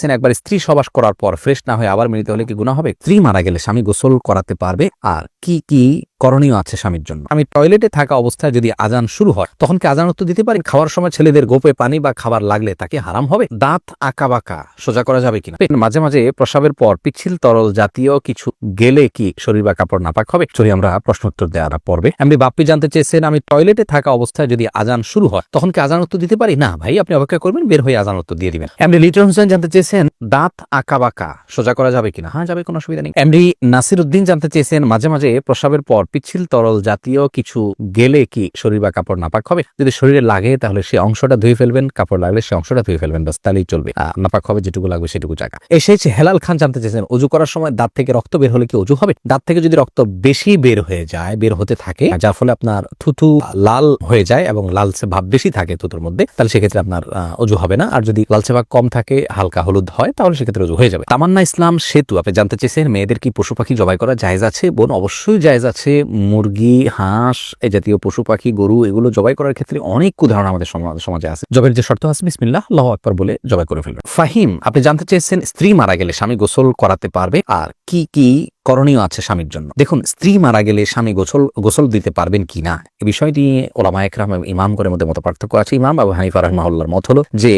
বলছেন একবার স্ত্রী সবাস করার পর ফ্রেশ না হয়ে আবার মিলিত হলে কি গুণা হবে? স্ত্রী মারা গেলে স্বামী গোসল করাতে পারবে? আর কি কি করণীয় আছে স্বামীর জন্য? আমি টয়লেটে থাকা অবস্থায় যদি আজান শুরু হয়, তখন কি আজান উত্তর দিতে পারি? খাওয়ার সময় ছেলেদের গোপে পানি বা খাবার লাগলে তাকে হারাম হবে? দাঁত আঁকা বাঁকা, সোজা করা যাবে কিনা? মাঝে মাঝে প্রসাবের পর পিচ্ছিল তরল জাতীয় কিছু গেলে কি শরীর বা কাপড় নাপাক হবে? চলি আমরা প্রশ্ন উত্তর দেওয়ার পর্বে। এমনি বাপ্পি জানতে চেয়েছেন, আমি টয়লেটে থাকা অবস্থায় যদি আজান শুরু হয়, তখন কি আজান উত্তর দিতে পারি? না ভাই, আপনি অপেক্ষা করবেন, বের হয়ে আজান উত্তর দিয়ে দিবেন। এমনি লিটন হোসেন জানতে চেয়েছেন দাঁত আঁকা বাঁকা সোজা করা যাবে কিনা? হ্যাঁ যাবে, কোনো অসুবিধা নেই। এমনি নাসির উদ্দিন জানতে চেয়েছেন, মাঝে মাঝে প্রসাবের পর পিচ্ছিল, তরল জাতীয় কিছু গেলে কি শরীর বা কাপড় নাপাক হবে? যদি শরীরে লাগে, তাহলে সে অংশটা ধুয়ে ফেলবেন, কাপড় লাগলে সে অংশটা ধুয়ে ফেলবেন বাস তাহলেই চলবে। নাপাক হবে, যেটুকু লাগবে, সেটুকু জায়গা। এসেছে হেলাল খান জানতে চেয়েছেন অজু করার সময় দাঁত থেকে রক্ত বের হলে কি অজু হবে? দাঁত থেকে যদি রক্ত বেশি বের হয়ে যায়, বের হতে থাকে, যার ফলে আপনার থুথু লাল হয়ে যায় এবং লালচে ভাব বেশি থাকে থুতুর মধ্যে, তাহলে সেক্ষেত্রে আপনার অজু হবে না। আর যদি লালচে ভাগ কম থাকে, হালকা হলুদ হয়, তাহলে সেক্ষেত্রে অজু হয়ে যাবে। তামান্না ইসলাম সেতু, আপনি জানতে চেয়েছেন মেয়েদের কি পশু পাখি জবাই করা জায়েজ আছে? বোন, অবশ্যই জায়েজ আছে। মুরগি, হাঁস এই জাতীয় পশু পাখি, গরু, এগুলো জবাই করার ক্ষেত্রে অনেক উদাহরণ আমাদের সমাজে আছে। জবের যে শর্ত আছে, বিসমিল্লাহ, আল্লাহ আকবর বলে জবাই করে ফেলবেন। ফাহিম, আপনি জানতে চেয়েছেন স্ত্রী মারা গেলে স্বামী গোসল করাতে পারবে, আর কি কি করণীয় আছে স্বামীর জন্য? দেখুন, স্ত্রী মারা গেলে স্বামী গোসল গোসল দিতে পারবেন কি না? এই বিষয়টি ওলামা একরাম ইমাম করে মধ্যে মত পার্থক্য আছে। ইমাম আবু হানিফা রহমাউল্লাহর মত হলো যে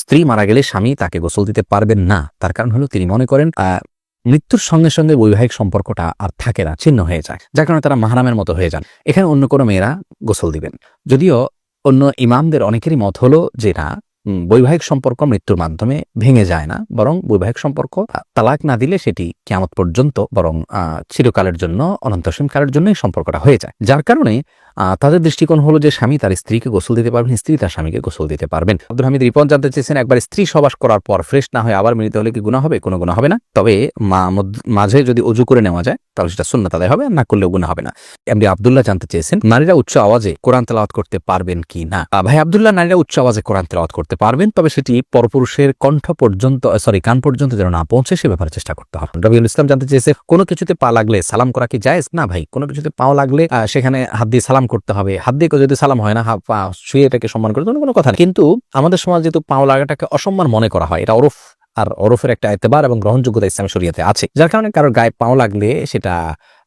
স্ত্রী মারা গেলে স্বামী তাকে গোসল দিতে পারবেন না। তার কারণ হলো তিনি মনে করেন মৃত্যুর সঙ্গে সঙ্গে বৈবাহিক সম্পর্কটা আর থাকে না, ছিন্ন হয়ে যায়। যার কারণে তারা মাহারামের মতো হয়ে যান। এখানে অন্য কোনো মেয়েরা গোসল দিবেন। যদিও অন্য ইমামদের অনেকেরই মত হলো যে না বৈবাহিক সম্পর্ক মৃত্যুর মাধ্যমে ভেঙে যায় না, বরং বৈবাহিক সম্পর্ক তালাক না দিলে সেটি কেমত পর্যন্ত, বরং চিরকালের জন্য অনন্তসীম কালের জন্য সম্পর্কটা হয়ে যায়। যার কারণে তাদের দৃষ্টিকোণ হলো যে স্বামী তার স্ত্রীকে গোসল দিতে পারবেন, স্ত্রী তার স্বামীকে গোসল দিতে পারবেন। আব্দুল হামিদ রিপন জানতে চেয়েছেন, একবার স্ত্রী সবাস করার পর ফ্রেশ না হয়ে আবার মিলিত হলে কি গুণা হবে? কোনো গুণা হবে না। তবে মাঝে যদি অজু করে নেওয়া যায়, তাহলে সেটা সুন্নাত আদায় হবে না করলেও গুণা হবে না। এমডি আব্দুল্লাহ জানতে চেয়েছেন, নারীরা উচ্চ আওয়াজে কোরআন তেলাওয়াত করতে পারবেন কি না? ভাই, আবদুল্লাহ, নারীরা উচ্চ আওয়াজে কোরআন তেলাওয়াত করতে পারবেন, তবে সেটি পরপুরুষের কণ্ঠ পর্যন্ত সরি কান পর্যন্ত যেন না পৌঁছে, সে ব্যাপারে চেষ্টা করতে হবে। রবিউল ইসলাম জানতে চেয়েছে, কোনো কিছুতে পা লাগলে সালাম করা কি জায়েজ? না, ভাই, কোনো কিছুতে পাও লাগলে সেখানে হাত দিয়ে সালাম করতে হবে। হাত দিয়ে যদি সালাম হয় না পা শুয়ে এটাকে সম্মান করে, কোনো কথা কিন্তু আমাদের সমাজ যেহেতু পাও লাগাটাকে অসম্মান মনে করা হয়, এটা ওরফ, আর ওরফের একটা এতেবার এবং গ্রহণযোগ্যতা ইসলাম শরিয়াতে আছে। যার কারণে কারোর গায়ে পাও লাগলে সেটা